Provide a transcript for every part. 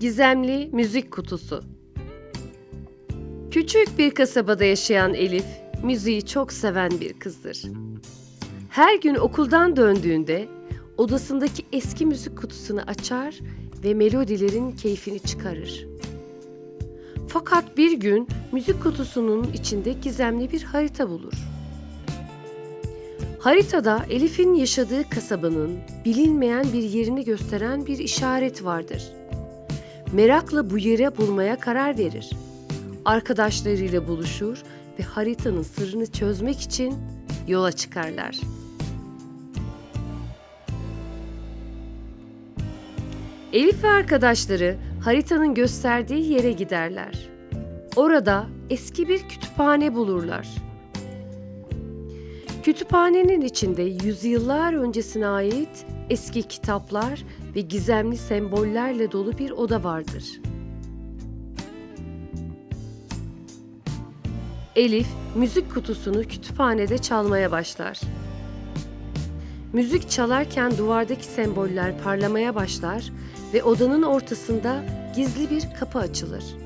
Gizemli Müzik Kutusu Küçük bir kasabada yaşayan Elif, müziği çok seven bir kızdır. Her gün okuldan döndüğünde odasındaki eski müzik kutusunu açar ve melodilerin keyfini çıkarır. Fakat bir gün müzik kutusunun içinde gizemli bir harita bulur. Haritada Elif'in yaşadığı kasabanın bilinmeyen bir yerini gösteren bir işaret vardır. Merakla bu yere bulmaya karar verir. Arkadaşlarıyla buluşur ve haritanın sırrını çözmek için yola çıkarlar. Elif ve arkadaşları haritanın gösterdiği yere giderler. Orada eski bir kütüphane bulurlar. Kütüphanenin içinde yüzyıllar öncesine ait eski kitaplar ve gizemli sembollerle dolu bir oda vardır. Elif müzik kutusunu kütüphanede çalmaya başlar. Müzik çalarken duvardaki semboller parlamaya başlar ve odanın ortasında gizli bir kapı açılır.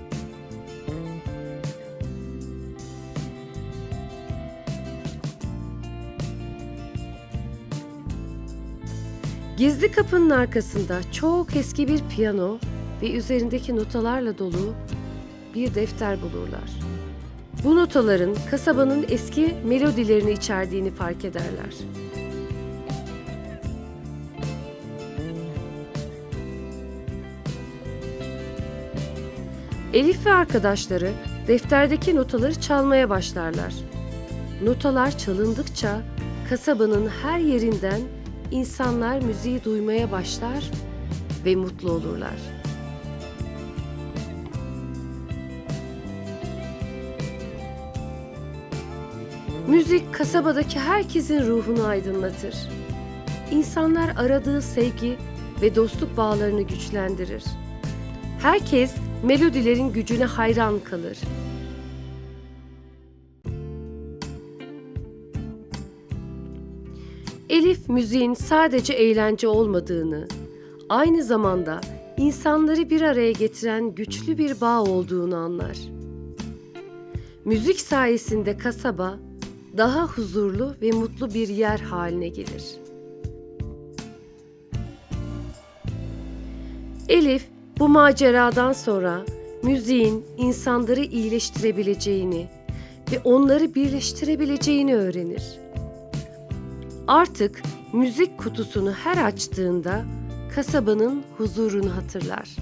Gizli kapının arkasında çok eski bir piyano ve üzerindeki notalarla dolu bir defter bulurlar. Bu notaların kasabanın eski melodilerini içerdiğini fark ederler. Elif ve arkadaşları defterdeki notaları çalmaya başlarlar. Notalar çalındıkça kasabanın her yerinden insanlar müziği duymaya başlar ve mutlu olurlar. Müzik kasabadaki herkesin ruhunu aydınlatır. İnsanlar aradığı sevgi ve dostluk bağlarını güçlendirir. Herkes melodilerin gücüne hayran kalır. Elif müziğin sadece eğlence olmadığını, aynı zamanda insanları bir araya getiren güçlü bir bağ olduğunu anlar. Müzik sayesinde kasaba daha huzurlu ve mutlu bir yer haline gelir. Elif bu maceradan sonra müziğin insanları iyileştirebileceğini ve onları birleştirebileceğini öğrenir. Artık müzik kutusunu her açtığında kasabanın huzurunu hatırlar.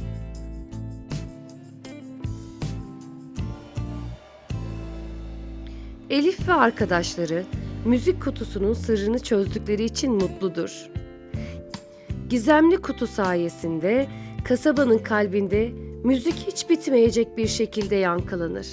Elif ve arkadaşları müzik kutusunun sırrını çözdükleri için mutludur. Gizemli kutu sayesinde kasabanın kalbinde müzik hiç bitmeyecek bir şekilde yankılanır.